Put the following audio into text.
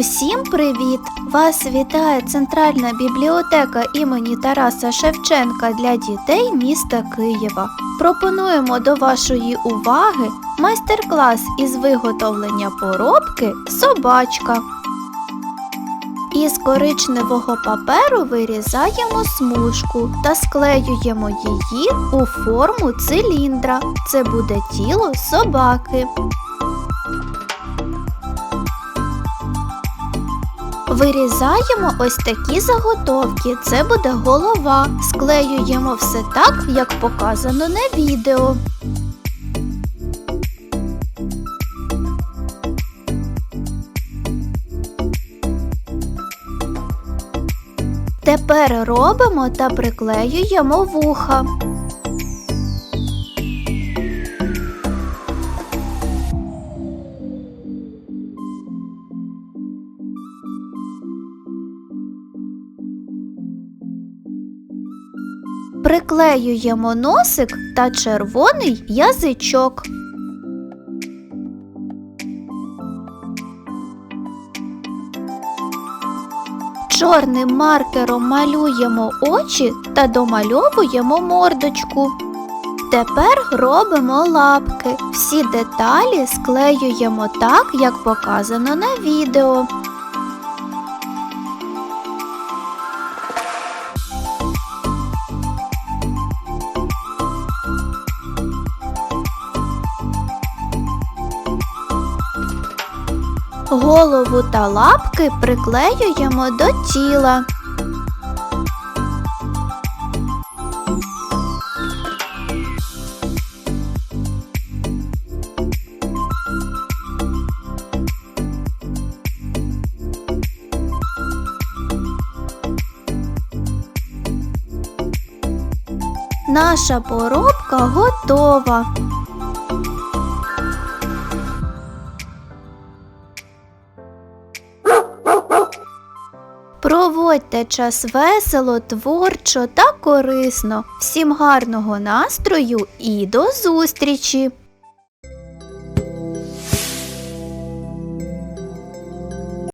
Всім привіт! Вас вітає Центральна бібліотека імені Тараса Шевченка для дітей міста Києва. Пропонуємо до вашої уваги майстер-клас із виготовлення поробки собачка. Із коричневого паперу вирізаємо смужку та склеюємо її у форму циліндра. Це буде тіло собаки. Вирізаємо ось такі заготовки. Це буде голова. Склеюємо все так, як показано на відео. Тепер робимо та приклеюємо вуха. Приклеюємо носик та червоний язичок. Чорним маркером малюємо очі та домальовуємо мордочку. Тепер робимо лапки. Всі деталі склеюємо так, як показано на відео. Голову та лапки приклеюємо до тіла. Наша поробка готова. Проводьте час весело, творчо та корисно. Всім гарного настрою і до зустрічі!